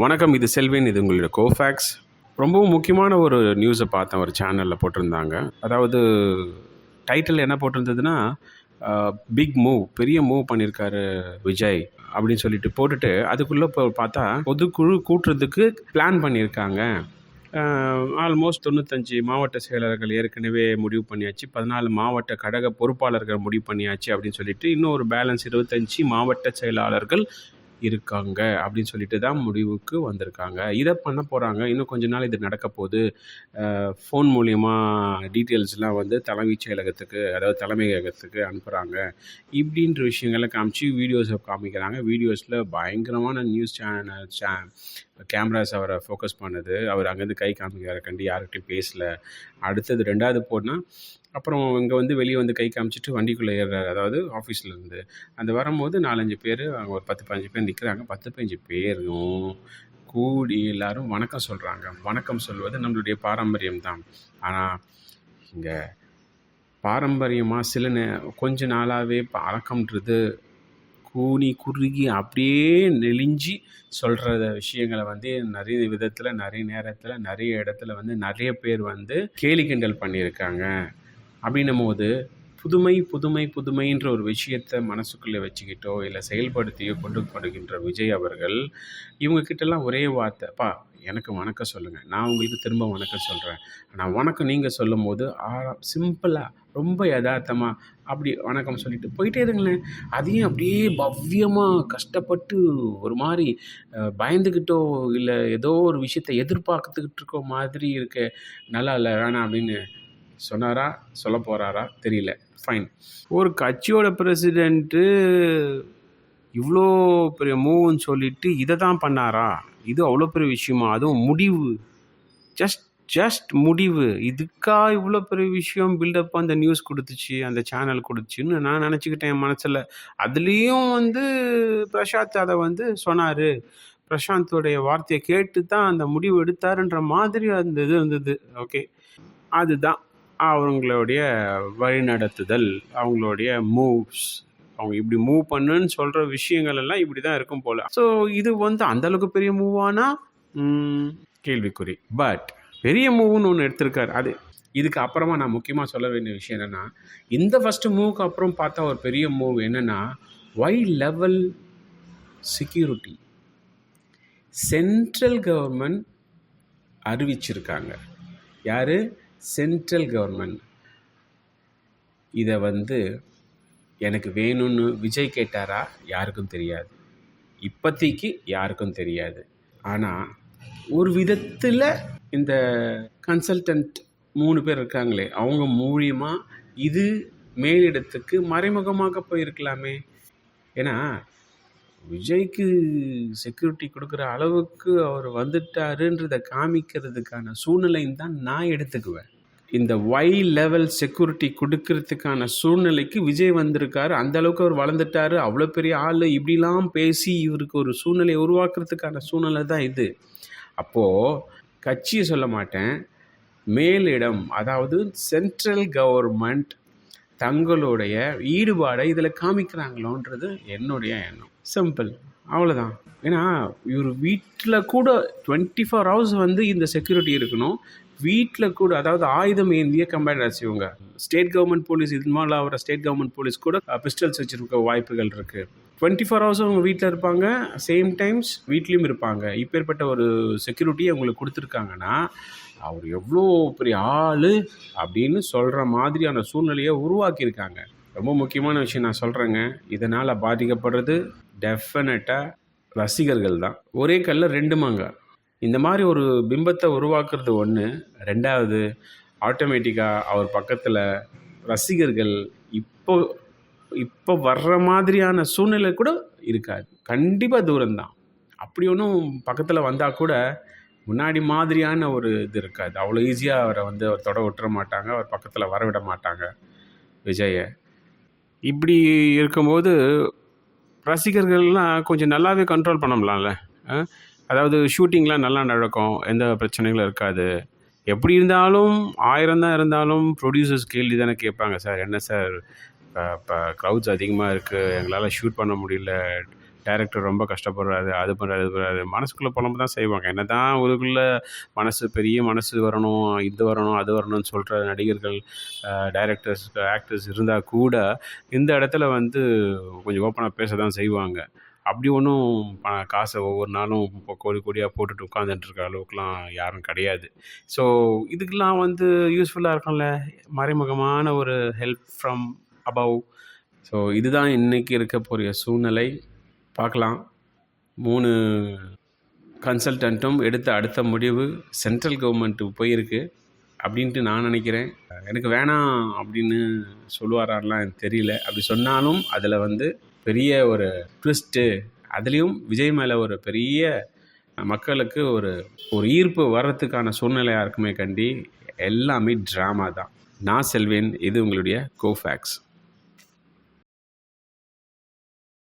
வணக்கம் இது செல்வேன் இது உங்களோட கோஃபேக்ஸ். ரொம்பவும் முக்கியமான ஒரு நியூஸை பார்த்தேன் ஒரு சேனலில் போட்டிருந்தாங்க. அதாவது டைட்டில் என்ன போட்டிருந்ததுன்னா பிக் மூவ் பெரிய மூவ் பண்ணியிருக்காரு விஜய் அப்படின்னு சொல்லிட்டு போட்டுட்டு அதுக்குள்ளே இப்போ பார்த்தா பொதுக்குழு கூட்டுறதுக்கு பிளான் பண்ணியிருக்காங்க ஆல்மோஸ்ட் தொண்ணூத்தஞ்சு மாவட்ட செயலர்கள் ஏற்கனவே முடிவு பண்ணியாச்சு. பதினாலு மாவட்ட கழக பொறுப்பாளர்கள் முடிவு பண்ணியாச்சு அப்படின்னு சொல்லிட்டு இன்னும் ஒரு பேலன்ஸ் இருபத்தஞ்சி மாவட்ட செயலாளர்கள் இருக்காங்க அப்படின்னு சொல்லிட்டு தான் முடிவுக்கு வந்திருக்காங்க. இதை பண்ண போகிறாங்க இன்னும் கொஞ்ச நாள் இது நடக்க போகுது. ஃபோன் மூலயமா டீட்டெயில்ஸ்லாம் வந்து தலைமைச் செயலகத்துக்கு அதாவது தலைமையகத்துக்கு அனுப்புகிறாங்க இப்படின்ற விஷயங்களை காமிச்சு வீடியோஸை காமிக்கிறாங்க. வீடியோஸில் பயங்கரமான நியூஸ் சேனல் சே கேமராஸ் அவரை ஃபோக்கஸ் பண்ணுது. அவர் அங்கேருந்து கை காமிக்கிறார கண்டு யார்கிட்டையும் பேசல. அடுத்தது ரெண்டாவது போனால் அப்புறம் இங்கே வந்து வெளியே வந்து கை காமிச்சிட்டு வண்டிக்குள்ளே ஏறுறாரு. அதாவது ஆஃபீஸில் இருந்து. அந்த வரும்போது நாலஞ்சு பேர் அங்கே ஒரு பத்து பதினஞ்சு பேர் நிற்கிறாங்க பத்து பதினஞ்சு பேரும் கூடி எல்லாரும் வணக்கம் சொல்கிறாங்க வணக்கம் சொல்வது நம்மளுடைய பாரம்பரியம் தான் ஆனால் இங்கே பாரம்பரியமாக சில நே கொஞ்ச நாளாகவே பழக்கம்ன்றது கூனி குறுகி அப்படியே நெளிஞ்சு சொல்கிற விஷயங்களை வந்து நிறைய விதத்தில் நிறைய நேரத்தில் நிறைய இடத்துல வந்து நிறைய பேர் வந்து கேலி கிண்டல் பண்ணியிருக்காங்க. அப்படின்னும் போது புதுமை புதுமை புதுமைன்ற ஒரு விஷயத்தை மனசுக்குள்ளே வச்சுக்கிட்டோ இல்லை செயல்படுத்தியோ கொண்டு போடுகின்ற விஜய் அவர்கள் இவங்கக்கிட்டலாம் ஒரே வார்த்தை பா எனக்கு வணக்கம் சொல்லுங்கள் நான் உங்களுக்கு திரும்ப வணக்கம் சொல்கிறேன் ஆனால் வணக்கம் நீங்கள் சொல்லும் போது சிம்பிளாக ரொம்ப யதார்த்தமாக அப்படி வணக்கம் சொல்லிட்டு போயிட்டே இருங்களேன். அதையும் அப்படியே பவ்யமாக கஷ்டப்பட்டு ஒரு மாதிரி பயந்துக்கிட்டோ இல்லை ஏதோ ஒரு விஷயத்தை எதிர்பார்த்துக்கிட்டு இருக்கோ மாதிரி இருக்க நல்லா இல்லை வேணாம் அப்படின்னு சொன்னாரா சொல்ல போகிறாரா தெரியல. ஃபைன் ஒரு கட்சியோட பிரசிடெண்ட்டு இவ்வளோ பெரிய மூவ்னு சொல்லிட்டு இதை தான் பண்ணாரா? இது அவ்வளோ பெரிய விஷயமா? அதுவும் முடிவு ஜஸ்ட் ஜஸ்ட் முடிவு. இதுக்கா இவ்வளோ பெரிய விஷயம் பில்டப் அந்த நியூஸ் கொடுத்துச்சு அந்த சேனல் கொடுத்துச்சுன்னு நான் நினச்சிக்கிட்டேன் என் மனசில். அதுலேயும் வந்து பிரசாந்த் அதை வந்து சொன்னார். பிரசாந்தோடைய வார்த்தையை கேட்டு தான் அந்த முடிவு எடுத்தாருன்ற மாதிரி அந்த இது இருந்தது. ஓகே அதுதான் அவங்களுடைய வழிநடத்துதல் அவங்களுடைய மூவ்ஸ் அவங்க இப்படி மூவ் பண்ணுன்னு சொல்கிற விஷயங்கள் எல்லாம் இப்படி தான் இருக்கும் போல். ஸோ இது வந்து அந்த அளவுக்கு பெரிய மூவானா கேள்விக்குறி. பட் பெரிய மூவ்னு ஒன்று எடுத்திருக்காரு. அது இதுக்கு அப்புறமா நான் முக்கியமாக சொல்ல வேண்டிய விஷயம் என்னென்னா இந்த ஃபஸ்ட்டு மூவுக்கு அப்புறம் பார்த்தா ஒரு பெரிய மூவ் என்னென்னா Y level security central government அறிவிச்சிருக்காங்க. யார்? சென்ட்ரல் கவர்மெண்ட் இதை வந்து எனக்கு வேணும்னு விஜய் கேட்டாரா? யாருக்கும் தெரியாது. இப்போதைக்கு யாருக்கும் தெரியாது. ஆனால் ஒரு விதத்தில் இந்த கன்சல்டன்ட் மூணு பேர் இருக்காங்களே அவங்க மூலியமாக இது மேலிடத்துக்கு மறைமுகமாக போயிருக்கலாமே. ஏன்னா விஜய்க்கு செக்யூரிட்டி கொடுக்குற அளவுக்கு அவர் வந்துட்டாருன்றதை காமிக்கிறதுக்கான சூழ்நிலையும் தான் நான் எடுத்துக்குவேன். இந்த ஒய் லெவல் செக்யூரிட்டி கொடுக்கறதுக்கான சூழ்நிலைக்கு விஜய் வந்திருக்காரு அந்த அளவுக்கு அவர் வளர்ந்துட்டாரு அவ்வளோ பெரிய ஆள் இப்படிலாம் பேசி இவருக்கு ஒரு சூழ்நிலையை உருவாக்குறதுக்கான சூழ்நிலை தான் இது. அப்போது கட்சியை சொல்ல மாட்டேன். மேலிடம் அதாவது சென்ட்ரல் கவர்மெண்ட் தங்களுடைய ஈடுபாடை இதில் காமிக்கிறாங்களோன்றது என்னுடைய எண்ணம். சிம்பிள் அவ்வளோதான் ஏன்னா இவர் வீட்டில் கூட டுவெண்ட்டி ஃபோர் ஹவர்ஸ் வந்து இந்த செக்யூரிட்டி இருக்கணும். வீட்டில் கூட அதாவது ஆயுதம் ஏந்திய கம்பேண்டர்ஸ் இவங்க. ஸ்டேட் கவர்மெண்ட் போலீஸ் இது மாதிரி ஆகிற ஸ்டேட் கவர்மெண்ட் போலீஸ் கூட பிஸ்டல்ஸ் வச்சுருக்க வாய்ப்புகள் இருக்குது டுவெண்ட்டி ஃபோர் ஹவர்ஸும் அவங்க வீட்டில் இருப்பாங்க. சேம் டைம்ஸ் வீட்லேயும் இருப்பாங்க. இப்பேற்பட்ட ஒரு செக்யூரிட்டியை அவங்களுக்கு கொடுத்துருக்காங்கன்னா அவர் எவ்வளோ பெரிய ஆள் அப்படின்னு சொல்கிற மாதிரியான சூழ்நிலையை உருவாக்கியிருக்காங்க. ரொம்ப முக்கியமான விஷயம் நான் சொல்கிறேங்க இதனால் பாதிக்கப்படுறது டெஃபினட்டாக ரசிகர்கள் தான். ஒரே கல்லில் ரெண்டு மாங்காய் இந்த மாதிரி ஒரு பிம்பத்தை உருவாக்குறது ஒன்று ரெண்டாவது ஆட்டோமேட்டிக்காக அவர் பக்கத்தில் ரசிகர்கள் இப்போ இப்போ வர்ற மாதிரியான சூழ்நிலை கூட இருக்காது. கண்டிப்பாக தூரம்தான். அப்படி ஒன்றும் பக்கத்தில் வந்தால் கூட முன்னாடி மாதிரியான ஒரு இது இருக்காது. அவ்வளோ ஈஸியாக அவரை வந்து அவர் தொட விட்டுற மாட்டாங்க. அவர் பக்கத்தில் வர விட மாட்டாங்க. விஜயை. இப்படி இருக்கும்போது ரசிகர்கள்லாம் கொஞ்சம் நல்லாவே கண்ட்ரோல் பண்ணலாம்ல? ஆ? அதாவது ஷூட்டிங்லாம் நல்லா நடக்கும் எந்த பிரச்சனைகளும் இருக்காது. எப்படி இருந்தாலும் ஆயிரம் தான் இருந்தாலும் ப்ரொடியூசர்ஸ் கேள்வி தானே கேட்பாங்க சார் என்ன சார்? இப்போ க்ரௌட்ஸ் அதிகமாக இருக்குது எங்களால் ஷூட் பண்ண முடியல டேரக்டர் ரொம்ப கஷ்டப்படுறாரு அது பண்ணுறாரு இது பண்ணுறாரு மனசுக்குள்ளே புலம்பு தான் செய்வாங்க. என்ன தான் உங்களுக்குள்ளே மனசு பெரிய மனசு வரணும் இது வரணும் அது வரணும்னு சொல்கிற நடிகர்கள் டைரக்டர்ஸ் ஆக்டர்ஸ் இருந்தால் கூட இந்த இடத்துல வந்து கொஞ்சம் ஓப்பனாக பேச தான் செய்வாங்க. அப்படி ஒன்றும் காசை ஒவ்வொரு நாளும் கோடி கோடியாக போட்டுட்டு உட்காந்துட்டு இருக்க அளவுக்குலாம் யாரும் கிடையாது. ஸோ இதுக்கெல்லாம் வந்து யூஸ்ஃபுல்லாக இருக்கும்ல? மறைமுகமான ஒரு ஹெல்ப் ஃப்ரம் அபவ் ஸோ இதுதான் இன்றைக்கி இருக்க போகிற சூழ்நிலை. பார்க்கலாம். மூணு கன்சல்டண்ட்டும் எடுத்த அடுத்த முடிவு சென்ட்ரல் கவர்மெண்ட்டுக்கு போயிருக்கு அப்படின்ட்டு நான் நினைக்கிறேன். எனக்கு வேணாம் அப்படின்னு சொல்லுவாரான்லாம் எனக்கு தெரியல. அப்படி சொன்னாலும் அதில் வந்து பெரிய ஒரு ட்விஸ்ட்டு அதுலேயும் விஜய் மேலே ஒரு பெரிய மக்களுக்கு ஒரு ஒரு ஈர்ப்பு வர்றதுக்கான சூழ்நிலையாக இருக்குமே கண்டி எல்லாமே ட்ராமா தான். நான் செல்வேன் இது உங்களுடைய கோஃபேக்ஸ்